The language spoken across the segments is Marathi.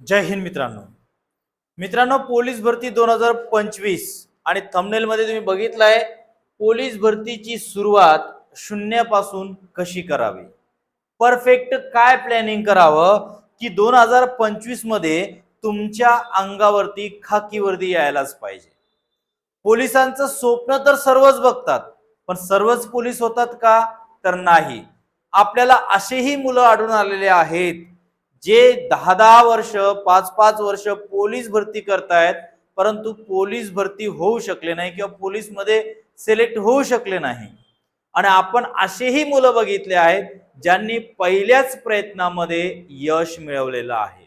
जय हिंद मित्रांनो. मित्रांनो पोलीस भरती दोन हजार पंचवीस आणि थमनेलमध्ये तुम्ही बघितलं आहे पोलीस भरतीची सुरुवात शून्यापासून कशी करावी? परफेक्ट काय प्लॅनिंग करावं? की दोन हजार पंचवीसमध्ये तुमच्या अंगावरती खाकीवरती यायलाच पाहिजे. पोलिसांचं स्वप्न तर सर्वच बघतात पण सर्वच पोलीस होतात का? तर नाही. आपल्याला असेही मुलं आढळून आलेले आहेत जे दहा दहा वर्ष पाच पाच वर्ष पोलीस भरती करतायत परंतु पोलीस भरती होऊ शकले नाही किंवा पोलीसमध्ये सिलेक्ट होऊ शकले नाही. आणि आपण असेही मुलं बघितले आहेत ज्यांनी पहिल्याच प्रयत्नामध्ये यश मिळवलेलं आहे.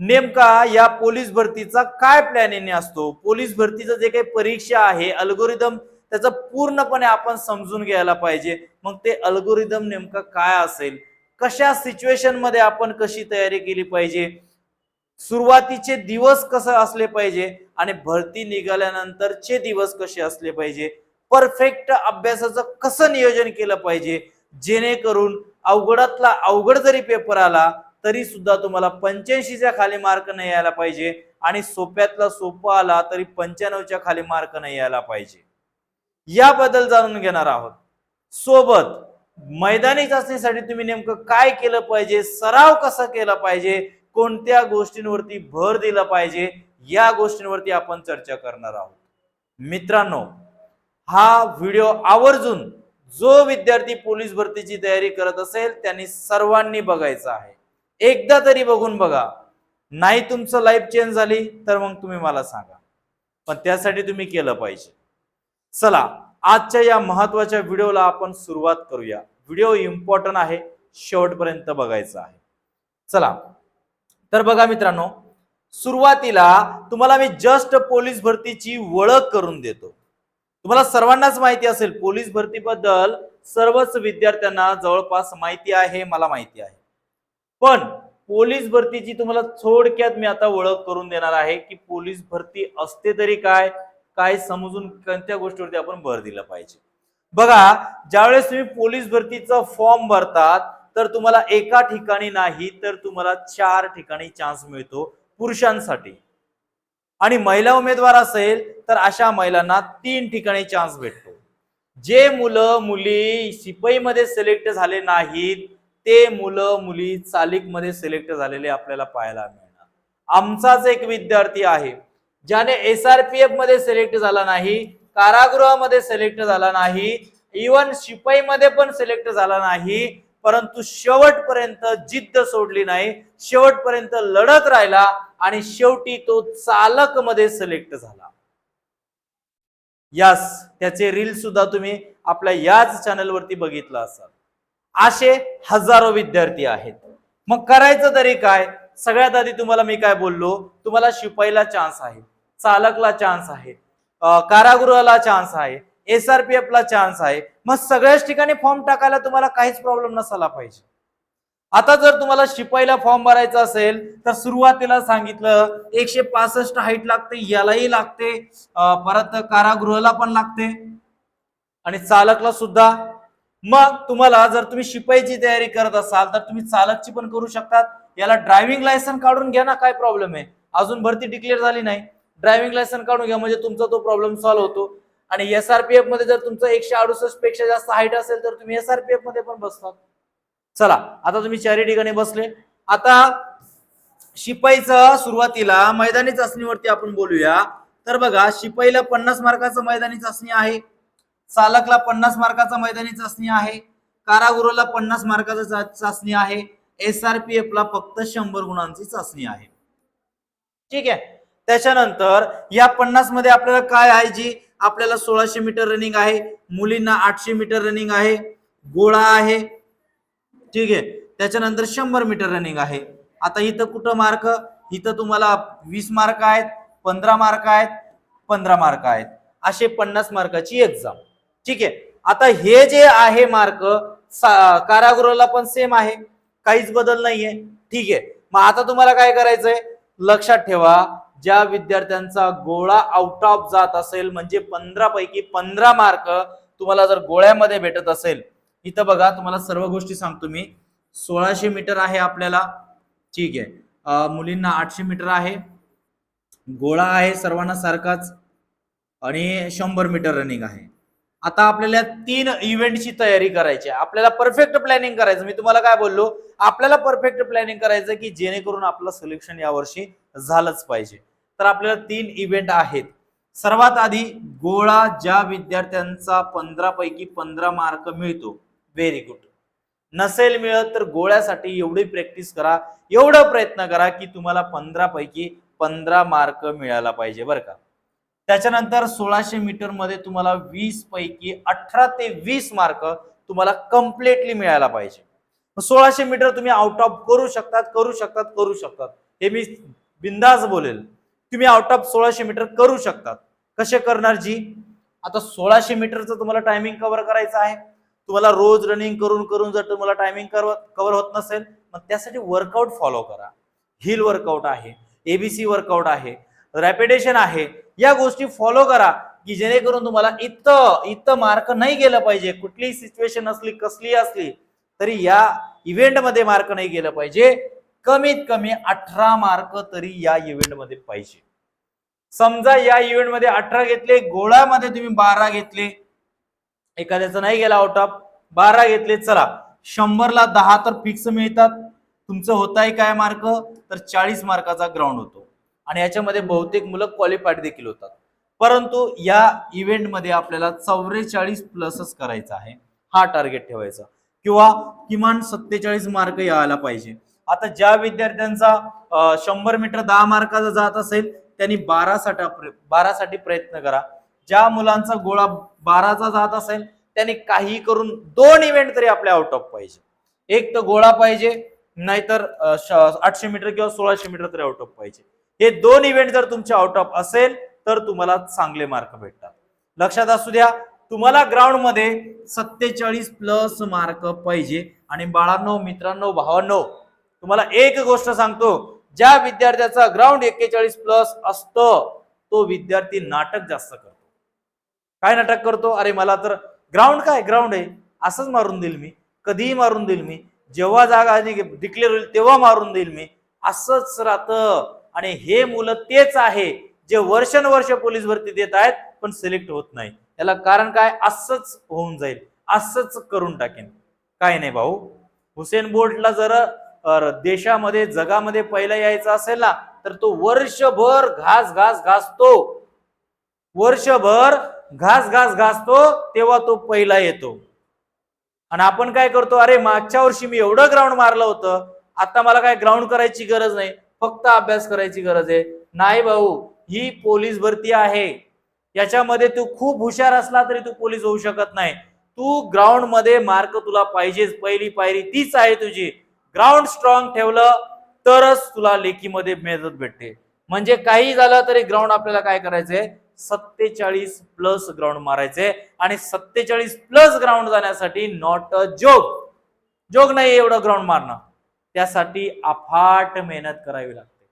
नेमका या पोलीस भरतीचा काय प्लॅनिंग असतो? पोलीस भरतीचं जे काही परीक्षा आहे अल्गोरिदम त्याचं पूर्णपणे आपण समजून घ्यायला पाहिजे. मग ते अल्गोरिदम नेमका काय असेल? कशा सिच्युएशनमध्ये आपण कशी तयारी केली पाहिजे? सुरुवातीचे दिवस कसं असले पाहिजे? आणि भरती निघाल्यानंतरचे दिवस कसे असले पाहिजे? परफेक्ट अभ्यासाचं कसं नियोजन केलं पाहिजे? जेणेकरून अवघडातला अवघड जरी पेपर आला तरी सुद्धा तुम्हाला पंच्याऐंशीच्या खाली मार्क नाही यायला पाहिजे. आणि सोप्यातला सोपा आला तरी पंच्याण्णवच्या खाली मार्क नाही यायला पाहिजे. याबद्दल जाणून घेणार आहोत. सोबत मैदानी चाचणीसाठी तुम्ही नेमकं काय केलं पाहिजे? सराव कसा केला पाहिजे? कोणत्या गोष्टींवरती भर दिला पाहिजे? या गोष्टींवरती आपण चर्चा करणार आहोत. मित्रांनो हा व्हिडिओ आवर्जून जो विद्यार्थी पोलीस भरतीची तयारी करत असेल त्यांनी सर्वांनी बघायचा आहे. एकदा तरी बघून बघा. नाही तुमचं लाईफ चेंज झाली तर मग तुम्ही मला सांगा. पण त्यासाठी तुम्ही केलं पाहिजे. चला आजच्या या महत्त्वाच्या व्हिडिओला आपण सुरुवात करूया. व्हिडिओ इम्पॉर्टंट आहे शेवटपर्यंत बघायचा आहे. चला. तर बघा मित्रांनो सुरुवातीला तुम्हाला मी जस्ट पोलीस भरतीची ओळख करून देतो. तुम्हाला सर्वांनाच माहिती असेल पोलीस भरतीबद्दल सर्वच विद्यार्थ्यांना जवळपास माहिती आहे मला माहिती आहे. पण पोलीस भरतीची तुम्हाला थोडक्यात मी आता ओळख करून देणार आहे की पोलीस भरती असते तरी काय काय समजून कोणत्या गोष्टीवरती आपण भर दिला पाहिजे. बघा ज्यावेळेस तुम्ही पोलीस भरतीचा फॉर्म भरतात तर तुम्हाला एका ठिकाणी नाही तर तुम्हाला चार ठिकाणी चान्स मिळतो पुरुषांसाठी. आणि महिला उमेदवार असेल तर अशा महिलांना तीन ठिकाणी चान्स भेटतो. जे मुलं मुली शिपाईमध्ये सिलेक्ट झाले नाहीत ते मुलं मुली चालिकमध्ये सिलेक्ट झालेले आपल्याला पाहायला मिळणार. आमचाच एक विद्यार्थी आहे ज्याने एस आर पी एफमध्ये सिलेक्ट झाला नाही कारागृहामध्ये सिलेक्ट झाला नाही इवन शिपाईमध्ये पण सिलेक्ट झाला नाही परंतु शेवटपर्यंत जिद्द सोडली नाही शेवटपर्यंत लढत राहिला आणि शेवटी तो चालकमध्ये सिलेक्ट झाला. यास त्याचे रील सुद्धा तुम्ही आपल्या याच चॅनलवरती बघितलं असाल. असे हजारो विद्यार्थी आहेत. मग करायचं तरी काय? सगळ्यात आधी तुम्हाला मी काय बोललो? तुम्हाला शिपाईला चान्स आहे. चालकला चान्स आहे. कारागृहाला चान्स आहे. एस आर पी एफ ला चान्स आहे. मग सगळ्याच ठिकाणी फॉर्म टाकायला तुम्हाला काहीच प्रॉब्लेम नसायला पाहिजे. आता जर तुम्हाला शिपाईला फॉर्म भरायचा असेल तर सुरुवातीला सांगितलं एकशे पासष्ट हाईट लागते यालाही लागते. परत कारागृहाला पण लागते. आणि चालकला सुद्धा. मग तुम्हाला जर तुम्ही शिपाईची तयारी करत असाल तर तुम्ही चालकची पण करू शकतात. याला ड्रायव्हिंग लायसन काढून घ्या ना काय प्रॉब्लेम आहे. अजून भरती डिक्लेअर झाली नाही. ड्रायव्हिंग लायसन काढून घ्या म्हणजे तुमचा तो प्रॉब्लेम सॉल्व्ह होतो. आणि एस आर पी एफमध्ये जर तुमचं एकशे अडुसष्टपेक्षा जास्त हाईट असेल तर तुम्ही एस आर पी एफमध्ये पण बसतात. चला आता तुम्ही चारही ठिकाणी बसले. आता शिपाईचा सुरुवातीला मैदानी चाचणीवरती आपण बोलूया. तर बघा शिपाईला पन्नास मार्काचं मैदानी चाचणी आहे. चालकला पन्नास मार्काचा मैदानी चाचणी आहे. कारागृहाला पन्नास मार्काचा चाचणी आहे. एस आर पी एफ ला फक्त शंभर गुणांची चाचणी आहे. ठीक आहे? त्याच्यानंतर या पन्नासमध्ये आपल्याला काय आहे जी? आपल्याला सोळाशे मीटर रनिंग आहे. मुलींना आठशे मीटर रनिंग आहे. गोळा आहे. ठीक आहे. त्याच्यानंतर शंभर मीटर रनिंग आहे. आता इथं कुठं मार्क इथं तुम्हाला वीस मार्क आहेत पंधरा मार्क आहेत पंधरा मार्क आहेत. असे पन्नास मार्काची एक्झाम ठीक आहे. आता हे जे आहे मार्क कारागृहाला पण सेम आहे. काहीच बदल नाहीये. ठीक आहे. मग आता तुम्हाला काय करायचंय? लक्षात ठेवा. ज्या विद्यार्थ्यांचा गोळा आउट ऑफ जात असेल म्हणजे पंधरा पैकी पंधरा मार्क तुम्हाला जर गोळ्यामध्ये भेटत असेल इथं बघा तुम्हाला सर्व गोष्टी सांगतो मी. सोळाशे मीटर आहे आपल्याला. ठीक आहे. मुलींना आठशे मीटर आहे. गोळा आहे सर्वांना सारखाच. आणि शंभर मीटर रनिंग आहे. आता आपल्याला तीन इव्हेंटची तयारी करायची आहे. आपल्याला परफेक्ट प्लॅनिंग करायचं. मी तुम्हाला काय बोललो? आपल्याला परफेक्ट प्लॅनिंग करायचं की जेणेकरून आपलं सिलेक्शन यावर्षी झालंच पाहिजे. तर आपल्याला तीन इव्हेंट आहेत. सर्वात आधी गोळा ज्या विद्यार्थ्यांचा पंधरा पैकी पंधरा मार्क मिळतो. व्हेरी गुड नसेल मिळत तर गोळ्यासाठी एवढी प्रॅक्टिस करा. एवढा प्रयत्न करा की तुम्हाला पंधरा पैकी पंधरा मार्क मिळायला पाहिजे बरं का. त्याच्यानंतर सोळाशे मीटरमध्ये तुम्हाला वीस पैकी अठरा ते वीस मार्क तुम्हाला कम्प्लिटली मिळायला पाहिजे. सोळाशे मीटर तुम्ही आउट ऑफ करू शकतात करू शकतात करू शकतात. हे मी बिंदास बोलेल. तुम्ही आउट ऑफ सोळाशे मीटर करू शकतात. कसे करणार जी? आता सोळाशे मीटरचं तुम्हाला टायमिंग कव्हर करायचं आहे. तुम्हाला रोज रनिंग करून करून जर तुम्हाला टायमिंग कव्हर होत नसेल मग त्यासाठी वर्कआउट फॉलो करा. हिल वर्कआउट आहे एबीसी वर्कआउट आहे रॅपिडेशन आहे. या गोष्टी फॉलो करा की जेणेकरून तुम्हाला इथं इथं मार्क नाही गेलं पाहिजे. कुठलीही सिच्युएशन असली कसली असली तरी या इव्हेंटमध्ये मार्क नाही गेलं पाहिजे. कमीत कमी अठरा मार्क तरी या इव्हेंटमध्ये पाहिजे. समजा या इव्हेंटमध्ये अठरा घेतले गोळामध्ये तुम्ही बारा घेतले. एखाद्याचं नाही गेला आउट ऑफ बारा घेतले चला. शंभरला दहा तर फिक्स मिळतात. तुमचं होत आहे काय मार्क? तर चाळीस मार्काचा ग्राउंड होतो. आणि याच्यामध्ये बहुतेक मुलं क्वालिफाईड देखील होतात. परंतु या इव्हेंटमध्ये आपल्याला चौवेचाळीस प्लसच करायचा आहे. हा टार्गेट ठेवायचा. किंवा किमान सत्तेचाळीस मार्क यायला पाहिजे. आता ज्या विद्यार्थ्यांचा शंभर मीटर दहा मार्काचा जात असेल त्यांनी बारा साठा बारासाठी प्रयत्न करा. ज्या मुलांचा गोळा बाराचा जात असेल त्यांनी काही करून दोन इव्हेंट तरी आपल्या आउट ऑफ पाहिजे. एक तर गोळा पाहिजे नाहीतर आठशे मीटर किंवा सोळाशे मीटर तरी आउट ऑफ पाहिजे. हे दोन इव्हेंट जर तुमचे आउट ऑफ असेल तर तुम्हाला चांगले मार्क भेटतात. लक्षात असू द्या तुम्हाला ग्राउंडमध्ये सत्तेचाळीस प्लस मार्क पाहिजे. आणि बाळांनो मित्रांनो भावांनो तुम्हाला एक गोष्ट सांगतो ज्या विद्यार्थ्याचा ग्राउंड एक्केचाळीस प्लस असतो तो विद्यार्थी नाटक जास्त करतो. काय नाटक करतो? अरे मला तर ग्राउंड काय? ग्राउंड आहे. असंच मारून देईल मी. कधीही मारून देईल मी. जेव्हा जागा डिक्लेअर होईल तेव्हा मारून देईल मी. असंच राहतं. आणि हे मुलं तेच आहे जे वर्षानुवर्ष पोलीस भरती देत आहेत पण सिलेक्ट होत नाही. याला कारण काय? असंच होऊन जाईल. असंच करून टाकेन. काय नाही भाऊ. हुसेन बोल्टला जर देशामध्ये जगामध्ये पहिला यायचा असेल ना तर तो वर्षभर घास घास घासतो. वर्षभर घास घास घासतो तेव्हा तो पहिला येतो. आणि आपण काय करतो? अरे मागच्या वर्षी मी एवढं ग्राउंड मारलं होतं. आता मला काय ग्राउंड करायची गरज नाही. फक्त अभ्यास करायची गरज आहे. नाही भाऊ ही पोलीस भरती आहे. याच्यामध्ये तू खूप हुशार असला तरी तू पोलीस होऊ शकत नाही. तू ग्राउंडमध्ये मार्क तुला पाहिजेच. पहिली पायरी तीच आहे तुझी. ग्राउंड स्ट्रॉंग ठेवलं तरच तुला लेखीमध्ये मेहनत भेटते. म्हणजे काही झालं तरी ग्राउंड आपल्याला काय करायचंय? सत्तेचाळीस प्लस ग्राउंड मारायचे. आणि सत्तेचाळीस प्लस ग्राउंड जाण्यासाठी नॉट अ जोग जोग नाही एवढं ग्राउंड मारणं. त्यासाठी अफाट मेहनत करावी लागते.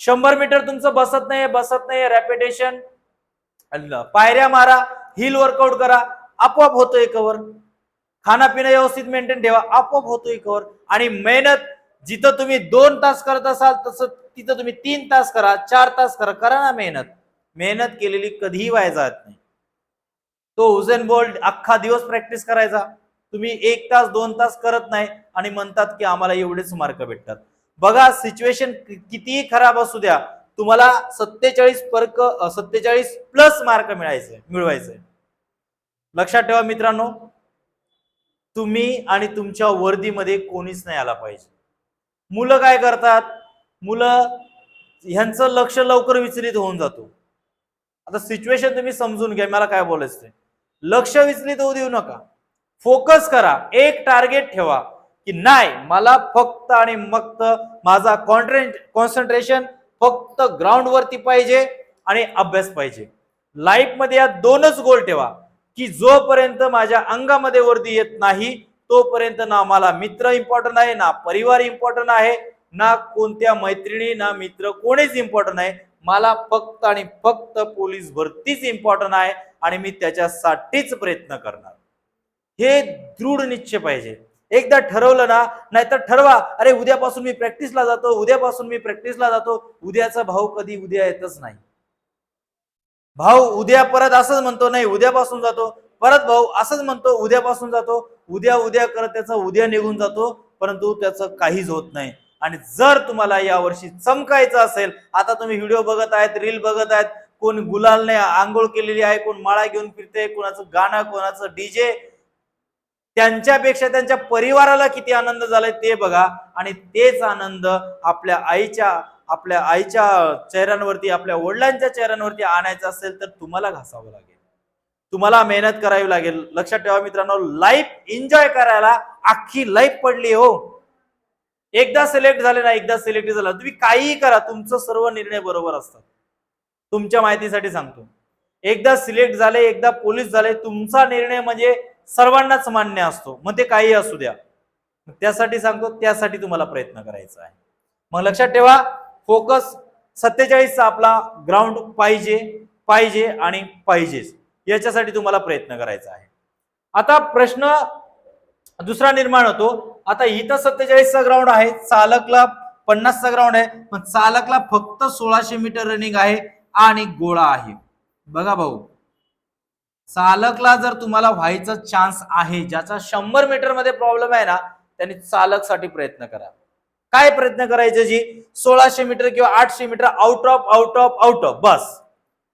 शंभर मीटर तुमचं बसत नाही बसत नाही रॅपिटेशन पायऱ्या मारा हिल वर्कआउट करा. आपोआप होतोय कवर खानापिणं व्यवस्थित मेंटेन ठेवा आपोआप होतोय कवर आणि मेहनत जिथं तुम्ही दोन तास करत असाल तसं तिथं तुम्ही तीन तास करा चार तास करा करा ना मेहनत. मेहनत केलेली कधीही वाया जात नाही. तो हुसेन बोल्ट अख्खा दिवस प्रॅक्टिस करायचा. तुम्ही एक तास दोन तास करत नाही आणि म्हणतात की आम्हाला एवढेच मार्क भेटतात. बघा सिच्युएशन कितीही खराब असू द्या तुम्हाला सत्तेचाळीस पर्क सत्तेचाळीस प्लस मार्क मिळायचे मिळवायचे. लक्षात ठेवा मित्रांनो तुम्ही आणि तुमच्या वर्दीमध्ये कोणीच नाही आला पाहिजे. मुलं काय करतात? मुलं ह्यांचं लक्ष लवकर विचलित होऊन जातो. आता सिच्युएशन तुम्ही समजून घ्या मला काय बोलायचं ते. लक्ष विचलित होऊ देऊ नका. फोकस करा. एक टार्गेट ठेवा की नाही मला फक्त आणि फक्त माझा कॉन्सन्ट्रेशन फक्त ग्राउंडवरती पाहिजे आणि अभ्यास पाहिजे. लाईफमध्ये या दोनच गोल ठेवा. की जोपर्यंत माझ्या अंगामध्ये वरती येत नाही तोपर्यंत ना मला मित्र इम्पॉर्टंट आहे ना परिवार इम्पॉर्टंट आहे ना कोणत्या मैत्रिणी ना मित्र कोणीच इम्पॉर्टंट आहे मला फक्त आणि फक्त पोलीस भरतीच इम्पॉर्टंट आहे आणि मी त्याच्यासाठीच प्रयत्न करणार. हे दृढ निश्चय पाहिजे. एकदा ठरवलं ना नाहीतर ठरवा अरे उद्यापासून मी प्रॅक्टिसला जातो उद्यापासून मी प्रॅक्टिसला जातो उद्याचा भाऊ कधी उद्या येतच नाही. भाऊ उद्या परत असंच म्हणतो नाही उद्यापासून जातो. परत भाऊ असंच म्हणतो उद्यापासून जातो. उद्या उद्या करत त्याचा उद्या निघून जातो. परंतु त्याचं काहीच होत नाही. आणि जर तुम्हाला या वर्षी चमकायचं असेल आता तुम्ही व्हिडिओ बघत आहेत रील बघत आहेत कोण गुलालने आंघोळ केलेली आहे कोण माळा घेऊन फिरते कोणाचं गाणं कोणाचं डीजे त्यांच्यापेक्षा त्यांच्या परिवाराला किती आनंद झालाय ते बघा. आणि तेच आनंद आपल्या आईच्या आपल्या आईच्या चेहऱ्यांवरती आपल्या वडिलांच्या चेहऱ्यांवरती आणायचं असेल तर तुम्हाला घासावं लागेल. तुम्हाला मेहनत करावी लागेल. लक्षात ठेवा मित्रांनो लाईफ एन्जॉय करायला अख्खी लाईफ पडली हो. एकदा सिलेक्ट झाले ना एकदा सिलेक्ट झाला. तुम्ही काहीही करा तुमचं सर्व निर्णय बरोबर असतात. तुमच्या माहितीसाठी सांगतो. एकदा सिलेक्ट झाले एकदा पोलीस झाले तुमचा निर्णय म्हणजे सर्वांनाच मान्य असतो. मग ते काही असू द्या. त्यासाठी सांगतो त्यासाठी तुम्हाला प्रयत्न करायचा आहे. मग लक्षात ठेवा फोकस सत्तेचाळीसचा आपला ग्राउंड पाहिजे पाहिजे आणि पाहिजेच. याच्यासाठी तुम्हाला प्रयत्न करायचा आहे. आता प्रश्न दुसरा निर्माण होतो. आता इथं सत्तेचाळीसचा ग्राउंड आहे. चालकला पन्नासचा ग्राउंड आहे. पण चालकला फक्त सोळाशे मीटर रनिंग आहे आणि गोळा आहे. बघा भाऊ. चालकला जर तुम्हाला व्हायचा चान्स आहे ज्याचा शंभर मीटरमध्ये प्रॉब्लेम आहे ना त्यांनी चालकसाठी प्रयत्न करा. काय प्रयत्न करायचे जी? सोळाशे मीटर किंवा आठशे meter out of out of out of बस.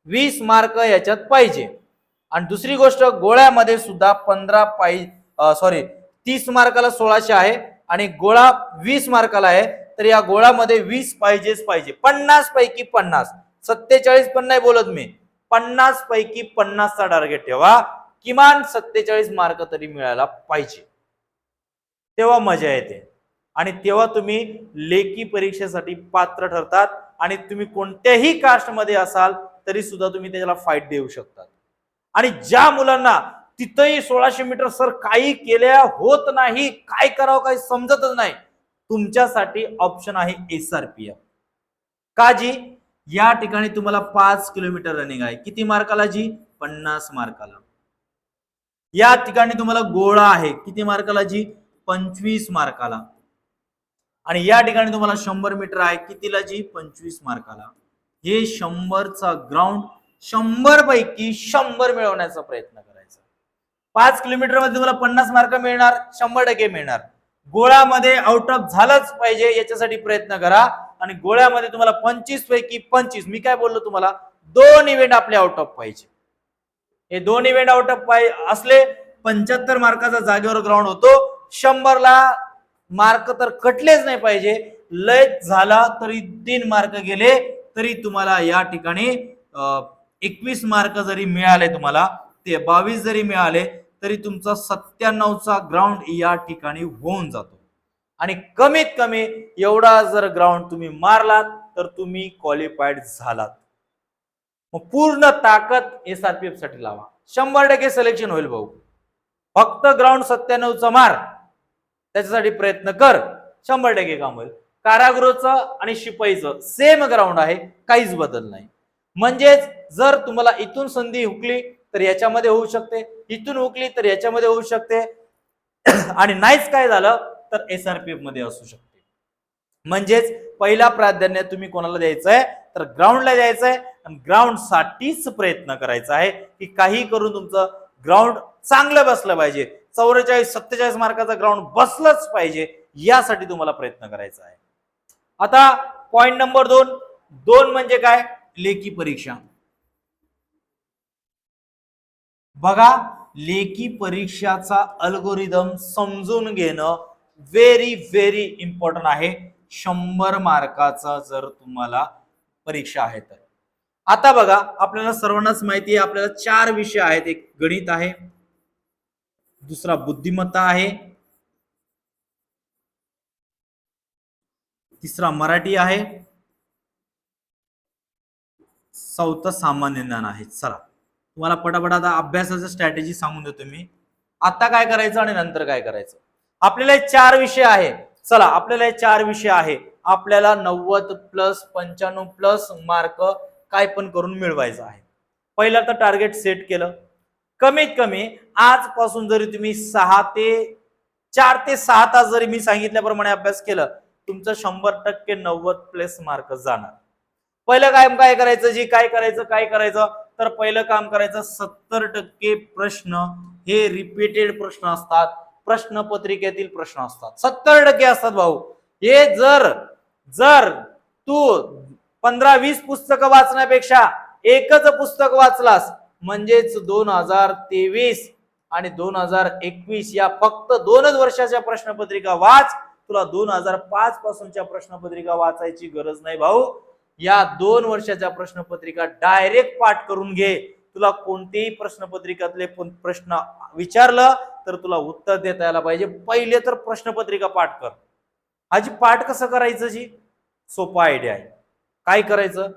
वीस मार्क याच्यात पाहिजे. आणि दुसरी गोष्ट गोळ्यामध्ये सुद्धा पंधरा पाहिजे सॉरी तीस मार्काला सोळाशे आहे आणि गोळा वीस मार्काला आहे तर या गोळामध्ये वीस पाहिजेच पाहिजे. पन्नास पैकी पन्नास. सत्तेचाळीस पण नाही बोलत मी. पन्नास पैकी पन्नासचा टार्गेट ठेवा. किमान सत्तेचाळीस मार्क तरी मिळायला पाहिजे. तेव्हा मजा येते. आणि तेव्हा तुम्ही लेखी परीक्षेसाठी पात्र ठरतात आणि तुम्ही कोणत्याही कास्टमध्ये असाल तरी सुद्धा तुम्ही त्याला फाईट देऊ शकतात. आणि ज्या मुलांना तिथंही सोळाशे मीटर सर काही केल्या होत नाही काय करावं काही समजतच नाही तुमच्यासाठी ऑप्शन आहे एस आर पी एफ का जी या ठिकाणी तुम्हाला पाच किलोमीटर रनिंग आहे. किती मार्काला जी? पन्नास मार्काला. या ठिकाणी तुम्हाला गोळा आहे. किती मार्काला जी? पंचवीस मार्काला. आणि या ठिकाणी तुम्हाला शंभर मीटर आहे. कितीला जी? पंचवीस मार्काला. हे शंभरचा ग्राउंड शंभर पैकी शंभर मिळवण्याचा प्रयत्न करायचा. पाच किलोमीटरमध्ये तुम्हाला पन्नास मार्क मिळणार शंभर टक्के मिळणार. गोळ्यामध्ये आउट ऑफ झालंच पाहिजे याच्यासाठी प्रयत्न करा. आणि गोळ्यामध्ये तुम्हाला पंचवीस पैकी पंचवीस मी काय बोललो तुम्हाला? दोन इव्हेंट आपले आउट ऑफ पाहिजे. हे दोन इव्हेंट आउट ऑफ पाहिजे असले पंच्याहत्तर मार्काचा जागेवर ग्राउंड होतो. शंभरला मार्क तर कटलेच नाही पाहिजे. लय झाला तरी तीन मार्क गेले तरी तुम्हाला या ठिकाणी एकवीस मार्क जरी मिळाले तुम्हाला ते बावीस जरी मिळाले तरी तुमचा सत्त्याण्णवचा ग्राउंड या ठिकाणी होऊन जातो. आणि कमीत कमी एवढा जर ग्राउंड तुम्ही मारलात तर तुम्ही क्वालिफाईड झालात. मग पूर्ण ताकद एस आर पी एफसाठी लावा. शंभर टक्के सिलेक्शन होईल भाऊ. फक्त ग्राउंड सत्त्याण्णवचा मार. त्याच्यासाठी प्रयत्न कर. शंभर टक्के काम होईल. कारागृहचं आणि शिपाईचं सेम ग्राउंड आहे. काहीच बदल नाही. म्हणजेच जर तुम्हाला इथून संधी हुकली तर याच्यामध्ये होऊ शकते. इथून हुकली तर याच्यामध्ये होऊ शकते. आणि नाहीच काय झालं तर एस आर पी एफमध्ये असू शकते. म्हणजेच पहिला प्राधान्य तुम्ही कोणाला द्यायचं आहे तर ग्राउंडला द्यायचं आहे आणि ग्राउंडसाठीच प्रयत्न करायचा आहे की काही करून तुमचं ग्राउंड चांगलं बसलं पाहिजे. चौवेचाळीस सत्तेचाळीस मार्काचा ग्राउंड बसलंच पाहिजे यासाठी तुम्हाला प्रयत्न करायचा आहे. आता पॉइंट नंबर दोन. दोन म्हणजे काय? लेखी परीक्षा. बघा लेखी परीक्षाचा अल्गोरिदम समजून घेणं व्हेरी व्हेरी इम्पॉर्टंट आहे. शंभर मार्काचा जर तुम्हाला परीक्षा आहे तर. आता बघा आपल्याला सर्वांनाच माहिती आहे आपल्याला चार विषय आहेत एक गणित आहे दुसरा बुद्धिमत्ता आहे. तिसरा मराठी आहे. चौथा सामान्य ज्ञान आहे. चला तुम्हाला पटापट आता अभ्यासाचं स्ट्रॅटेजी सांगून देतो मी. आता काय करायचं आणि नंतर काय करायचं? आपल्याला हे चार विषय आहे चला आपल्याला हे चार विषय आहे आपल्याला नव्वद प्लस पंच्याण्णव प्लस मार्क काय पण करून मिळवायचं आहे. पहिला तर टार्गेट सेट केलं. कमीत कमी आजपासून जरी तुम्ही सहा ते चार ते सहा तास जरी मी सांगितल्याप्रमाणे अभ्यास केलं तुमचं शंभर टक्के नव्वद प्लस मार्क जाणार. पहिलं काम काय करायचं? जी काय करायचं काय करायचं? तर पहिलं काम करायचं सत्तर टक्के प्रश्न. हे रिपीटेड प्रश्न असतात. प्रश्न पत्रिकेतील प्रश्न असतात. सत्तर टक्के असतात भाऊ. हे जर जर तू पंधरा वीस पुस्तकं वाचण्यापेक्षा एकच पुस्तक वाचलास म्हणजेच दोन हजार तेवीस आणि दोन हजार एकवीस या फक्त दोनच वर्षाच्या प्रश्नपत्रिका वाच. तुला दोन हजार पाच पासूनच्या प्रश्नपत्रिका वाचायची गरज नाही भाऊ. या दोन वर्षाच्या प्रश्नपत्रिका डायरेक्ट पाठ करून घे. तुला कोणतेही प्रश्नपत्रिकातले प्रश्न विचारलं तर तुला उत्तर देता यायला पाहिजे. पहिले तर प्रश्नपत्रिका पाठ कर. हाजी पाठ कसं करायचं जी? सोपा आयडिया आहे. काय करायचं?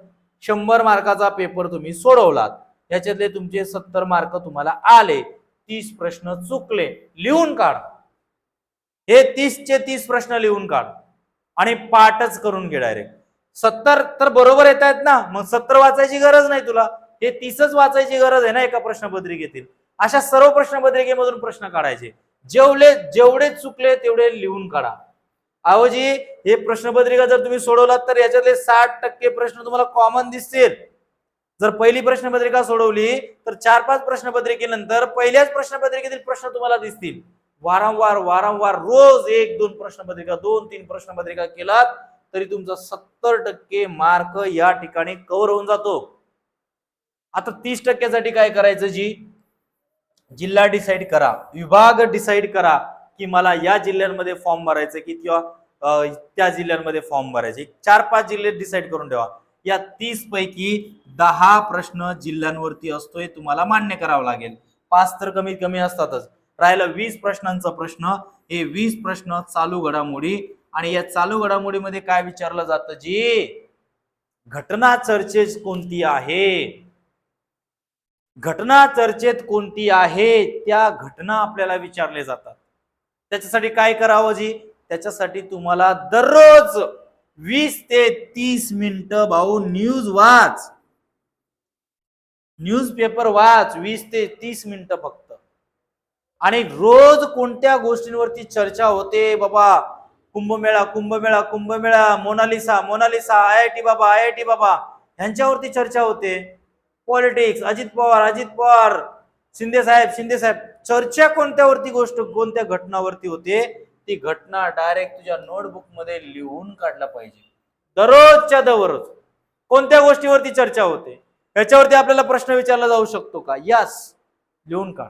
शंभर मार्काचा पेपर तुम्ही सोडवलात. याच्यातले तुमचे सत्तर मार्क तुम्हाला आले. तीस प्रश्न चुकले. लिहून काढ. हे तीसचे तीस प्रश्न लिहून काढ. आणि पाठच करून घे डायरेक्ट सत्तर तर बरोबर येत आहेत ना? मग सत्तर वाचायची गरज नाही तुला. हे तीसच वाचायची गरज आहे ना एका प्रश्नपत्रिकेतील? अशा सर्व प्रश्नपत्रिकेमधून प्रश्न काढायचे. जेवढे जेवढे चुकले तेवढे लिहून काढा. आवजी हे प्रश्नपत्रिका जर तुम्ही सोडवलात तर याच्यातले साठ टक्के प्रश्न तुम्हाला कॉमन दिसतील. जर पहिली प्रश्नपत्रिका सोडवली तर चार पाच प्रश्नपत्रिकेनंतर पहिल्याच प्रश्नपत्रिकेतील प्रश्न तुम्हाला दिसतील. वारंवार वारंवार रोज एक दोन प्रश्नपत्रिका दोन तीन प्रश्नपत्रिका केलात तरी तुमचा सत्तर टक्के मार्क या ठिकाणी कव्हर होऊन जातो. आता तीस टक्क्यासाठी काय करायचं जी? जिल्हा डिसाईड करा विभाग डिसाईड करा की मला या जिल्ह्यांमध्ये फॉर्म भरायचं की किंवा त्या जिल्ह्यांमध्ये फॉर्म भरायचे चार पाच जिल्हे डिसाईड करून ठेवा. या तीस पैकी दहा प्रश्न जिल्ह्यांवरती असतोय तुम्हाला मान्य करावं लागेल. पाच तर कमीत कमी असतातच. राहिलं वीस प्रश्नांचा प्रश्न. हे वीस प्रश्न चालू घडामोडी आणि या चालू घडामोडीमध्ये काय विचारलं जातं जी? घटना चर्चेत कोणती आहे? घटना चर्चेत कोणती आहे? त्या घटना आपल्याला विचारले जातात. त्याच्यासाठी काय करावं जी? त्याच्यासाठी तुम्हाला दररोज वीस ते तीस मिनिटं भाऊ न्यूज वाच. न्यूज पेपर वाच वीस ते तीस मिनिटं फक्त. आणि रोज कोणत्या गोष्टींवरती चर्चा होते बाबा? Kumbh Mela Kumbh Mela Kumbh Mela Monalisa Monalisa I I T बाबा आय आय टी बाबा ह्यांच्यावरती चर्चा होते. पॉलिटिक्स अजित पवार अजित पवार शिंदे साहेब शिंदे साहेब चर्चा कोणत्यावरती गोष्ट कोणत्या घटनावरती होते? ती घटना डायरेक्ट तुझ्या नोटबुकमध्ये लिहून काढला पाहिजे. दररोजच्या दररोज. कोणत्या गोष्टीवरती चर्चा होते? याच्यावरती आपल्याला प्रश्न विचारला जाऊ शकतो का? यस लिहून काढ.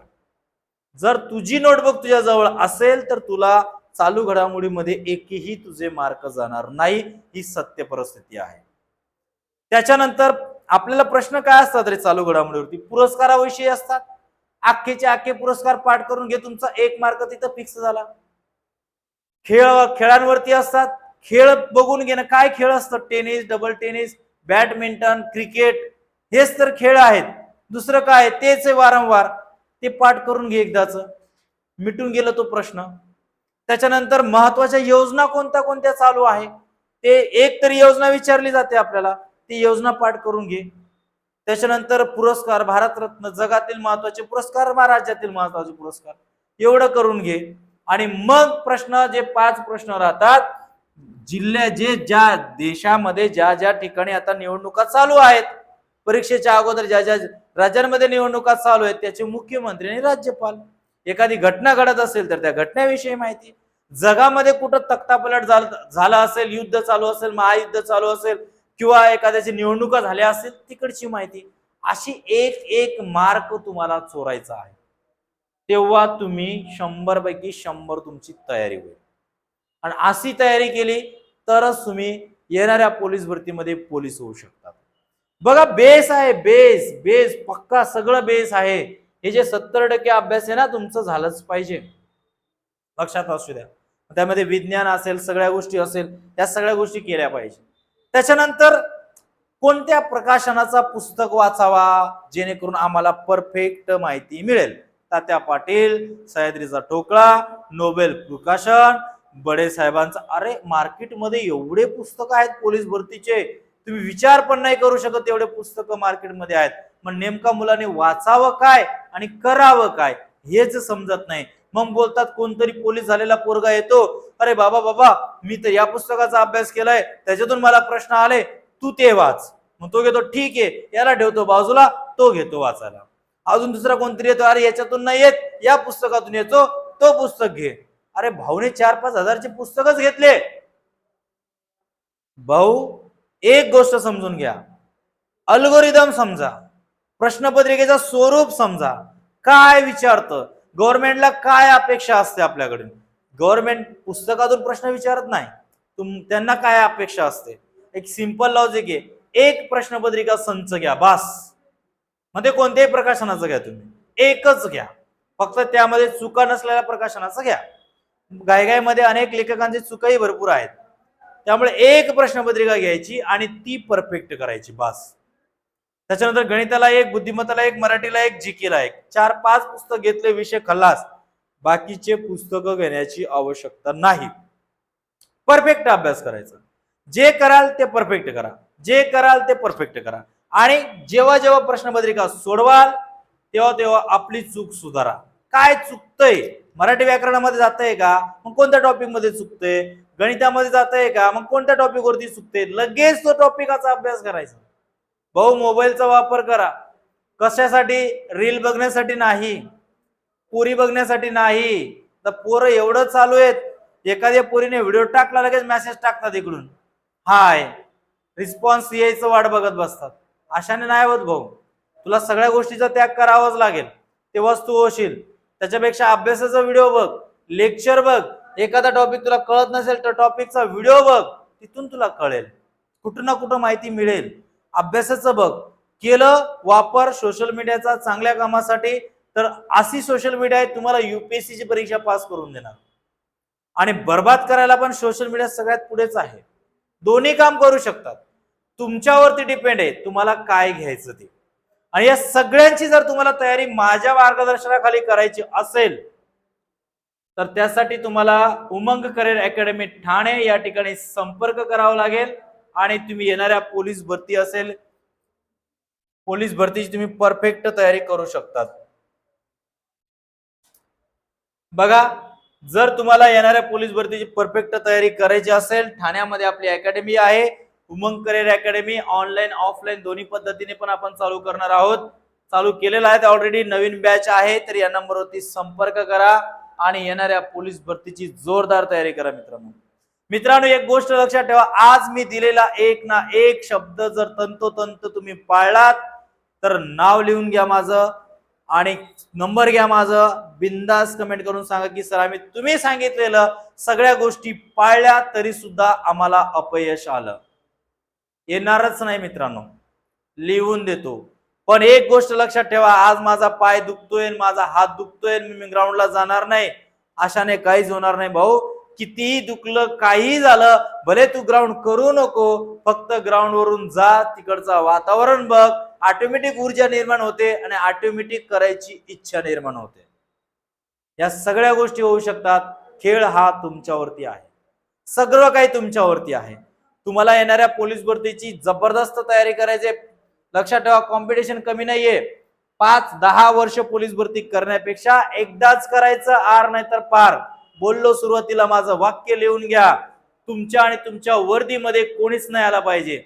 जर तुझी नोटबुक तुझ्या जवळ असेल तर तुला चालू घडामोडीमध्ये एकही तुझे मार्क जाणार नाही. ही सत्य परिस्थिती आहे. त्याच्यानंतर आपल्याला प्रश्न काय असतात रे चालू घडामोडीवरती? पुरस्काराविषयी असतात. अख्खेचे अख्खे पुरस्कार पाठ करून घे. तुमचा एक मार्क तिथं फिक्स झाला. खेळ खेळांवरती असतात. खेळ बघून घेणं काय खेळ असतात? Tennis double tennis badminton cricket हेच तर खेळ आहेत. दुसरं काय तेच आहे वारंवार. ते पाठ करून घे एकदाच. मिटून गेलं तो प्रश्न. त्याच्यानंतर महत्त्वाच्या योजना कोणत्या कोणत्या चालू आहे? ते एक तरी योजना विचारली जाते आपल्याला. ती योजना पाठ करून घे. त्याच्यानंतर पुरस्कार भारतरत्न जगातील महत्त्वाचे पुरस्कार महाराज्यातील महत्त्वाचे पुरस्कार. एवढं करून घे. आणि मग प्रश्न जे पाच प्रश्न राहतात जिल्ह्या जे ज्या देशामध्ये ज्या ज्या ठिकाणी आता निवडणुका चालू आहेत परीक्षेच्या अगोदर ज्या ज्या राज्यांमध्ये निवडणुका चालू आहेत त्याचे मुख्यमंत्री आणि राज्यपाल. एखादी घटना घडत असेल तर त्या घटनेविषयी माहिती. जगामध्ये कुठं तख्तापलट झाल- झाला असेल युद्ध चालू असेल महायुद्ध चालू असेल किंवा एखाद्याची निवडणुका झाल्या असतील तिकडची माहिती. अशी एक एक मार्क तुम्हाला चोरायचा आहे. तेव्हा तुम्ही शंभर पैकी शंभर तुमची तयारी होईल. आणि अशी तयारी केली तरच तुम्ही येणाऱ्या पोलीस भरतीमध्ये पोलीस होऊ शकतात. बघा बेस आहे बेस बेस पक्का सगळं बेस आहे. हे जे सत्तर टक्के अभ्यास आहे ना तुमचं झालंच पाहिजे. लक्षात असू द्या. त्यामध्ये विज्ञान असेल सगळ्या गोष्टी असेल त्या सगळ्या गोष्टी केल्या पाहिजे. त्याच्यानंतर कोणत्या प्रकाशनाचा पुस्तक वाचावा जेणेकरून आम्हाला परफेक्ट माहिती मिळेल? तात्या पाटील सह्याद्रीचा ठोकळा नोबेल प्रकाशन बडे साहेबांचा अरे मार्केटमध्ये एवढे पुस्तक आहेत पोलीस भरतीचे. तुम्ही विचार पण नाही करू शकत एवढे पुस्तकं मार्केटमध्ये आहेत. मग नेमका मुलाने वाचावं काय आणि करावं काय हेच समजत नाही. मग बोलतात कोणतरी पोलीस झालेला पोरगा येतो. अरे बाबा बाबा मी तर या पुस्तकाचा अभ्यास केलाय. त्याच्यातून मला प्रश्न आले. तू ते वाच. मग तो घेतो ठीक आहे. याला ठेवतो बाजूला तो घेतो वाचायला. अजून दुसरा कोणतरी येतो? अरे याच्यातून नाही येत. या पुस्तकातून येतो. तो पुस्तक घे. अरे भाऊने चार पाच हजारचे पुस्तकच घेतले. भाऊ एक गोष्ट समजून घ्या. अल्गोरिदम समजा. प्रश्नपत्रिकेचा स्वरूप समजा. काय विचारतं? गव्हर्नमेंटला काय अपेक्षा असते आपल्याकडून? गव्हर्नमेंट पुस्तकातून प्रश्न विचारत नाही. तुम त्यांना काय अपेक्षा असते? एक सिंपल लॉजिक आहे. एक प्रश्नपत्रिका संच घ्या. बास. मध्ये कोणत्याही प्रकाशनाचं घ्या तुम्ही. एकच घ्या. फक्त त्यामध्ये चुका नसलेल्या प्रकाशनाचं घ्या. गायगायमध्ये अनेक लेखकांचे चुकाही भरपूर आहेत. त्यामुळे एक प्रश्नपत्रिका घ्यायची आणि ती परफेक्ट करायची बास. त्याच्यानंतर गणिताला एक बुद्धिमत्ताला एक मराठीला एक जिकेला एक. चार पाच पुस्तक घेतले विषय खल्लास बाकीचे पुस्तकं घेण्याची आवश्यकता नाही. परफेक्ट अभ्यास करायचा. जे कराल ते परफेक्ट करा. जे कराल ते परफेक्ट करा. आणि जेव्हा जेव्हा प्रश्नपत्रिका सोडवाल तेव्हा तेव्हा आपली चूक सुधारा. काय चुकतंय? मराठी व्याकरणामध्ये जाताय का? मग कोणत्या टॉपिकमध्ये चुकतंय? गणितामध्ये जाताय का? मग कोणत्या टॉपिक वरती चुकते लगेच तो टॉपिकाचा अभ्यास करायचा. भाऊ मोबाईलचा वापर करा. कशासाठी? रील बघण्यासाठी नाही. पुरी बघण्यासाठी नाही. तर पोरं एवढं चालू आहेत एखाद्या पोरीने व्हिडिओ टाकला लगेच मेसेज टाकतात इकडून. हाय. रिस्पॉन्स यायचं वाट बघत बसतात. अशाने नाही होत भाऊ. तुला सगळ्या गोष्टीचा त्याग करावाच लागेल. तेव्हाच तू होशील. त्याच्यापेक्षा अभ्यासाचा व्हिडिओ बघ लेक्चर बघ. एखादा टॉपिक तुला कळत नसेल तर टॉपिकचा व्हिडिओ बघ. तिथून तुला कळेल. कुठं ना कुठं माहिती मिळेल. अभ्यासाचं बघ. केलं वापर सोशल मीडियाचा चांगल्या कामासाठी तर अशी सोशल मीडिया आहे तुम्हाला युपीएससीची परीक्षा पास करून देणार. आणि बर्बाद करायला पण सोशल मीडिया सगळ्यात पुढेच आहे. दोन्ही काम करू शकतात. तुमच्यावरती डिपेंड आहे. तुम्हाला काय घ्यायचं ते. आणि या सगळ्यांची जर तुम्हाला तयारी माझ्या मार्गदर्शनाखाली करायची असेल तर त्यासाठी तुम्हाला उमंग करिअर अकॅडमी ठाणे या ठिकाणी संपर्क करावा लागेल. आणि तुम्ही येणाऱ्या पोलीस भरती असेल पोलीस भरतीची तुम्ही परफेक्ट तयारी करू शकतात. बघा जर तुम्हाला येणाऱ्या पोलीस भरतीची परफेक्ट तयारी करायची असेल ठाण्यामध्ये आपली अकॅडमी आहे. Umang career academy online offline दोन्ही पद्धतीने पण आपण चालू करणार आहोत. चालू केलेलं आहे. ऑलरेडी नवीन बॅच आहे. तर या नंबरवरती संपर्क करा आणि येणाऱ्या पोलीस भरतीची जोरदार तयारी करा मित्रांनो. मित्रांनो एक गोष्ट लक्षात ठेवा. आज मी दिलेला एक ना एक शब्द जर तंतोतंत तुम्ही पाळलात तर नाव लिहून घ्या माझं आणि नंबर घ्या माझं. बिंदास कमेंट करून सांगा की सर आम्ही तुम्ही सांगितलेलं सगळ्या गोष्टी पाळल्या तरी सुद्धा आम्हाला अपयश आलं. येणारच नाही मित्रांनो. लिहून देतो. पण एक गोष्ट लक्षात ठेवा आज माझा पाय दुखतोय माझा हात दुखतोय मी ग्राउंडला जाणार नाही. अशाने काहीच होणार नाही भाऊ. कितीही दुखलं काही झालं भले तू ग्राउंड करू नको फक्त ग्राउंड वरून जा तिकडचं वातावरण बघ. ऑटोमॅटिक ऊर्जा निर्माण होते आणि ऑटोमॅटिक करायची इच्छा निर्माण होते. या सगळ्या गोष्टी होऊ शकतात. खेळ हा तुमच्यावरती आहे. सगळं काही तुमच्यावरती आहे. तुम्हाला येणाऱ्या पोलीस भरतीची जबरदस्त तयारी करायची लक्षात ठेवा कॉम्पिटिशन कमी नाहीये. पाच दहा वर्ष पोलीस भरती करण्यापेक्षा एकदाच करायचं आर नाही तर पार. बोललो सुरुवातीला माझं वाक्य लिहून घ्या. तुमच्या आणि तुमच्या वर्दीमध्ये कोणीच नाही आला पाहिजे.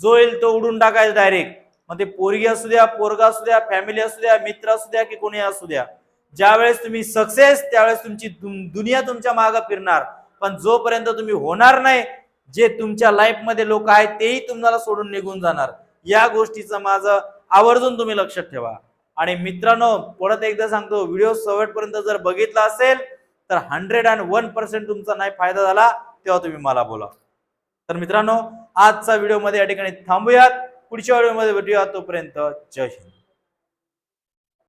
जो येईल तो उडून टाकायचा डायरेक्ट मग ते पोरगी असू द्या पोरगा असू द्या फॅमिली असू द्या मित्र असू द्या की कोणी असू द्या. ज्यावेळेस तुम्ही सक्सेस त्यावेळेस तुमची दुनिया तुमच्या मागे फिरणार. पण जोपर्यंत तुम्ही होणार नाही जे तुमच्या लाईफमध्ये लोक आहेत तेही तुम्हाला सोडून निघून जाणार. या गोष्टीचं माझं आवर्जून तुम्ही लक्षात ठेवा. आणि मित्रांनो परत एकदा सांगतो व्हिडिओ शेवटपर्यंत जर बघितला असेल तर हंड्रेड अँड वन पर्सेंट तुमचा नाही फायदा झाला तेव्हा तुम्ही मला बोला. तर मित्रांनो आजचा व्हिडिओमध्ये या ठिकाणी थांबूयात. पुढच्या व्हिडिओमध्ये भेटूया तोपर्यंत. जय हिंद.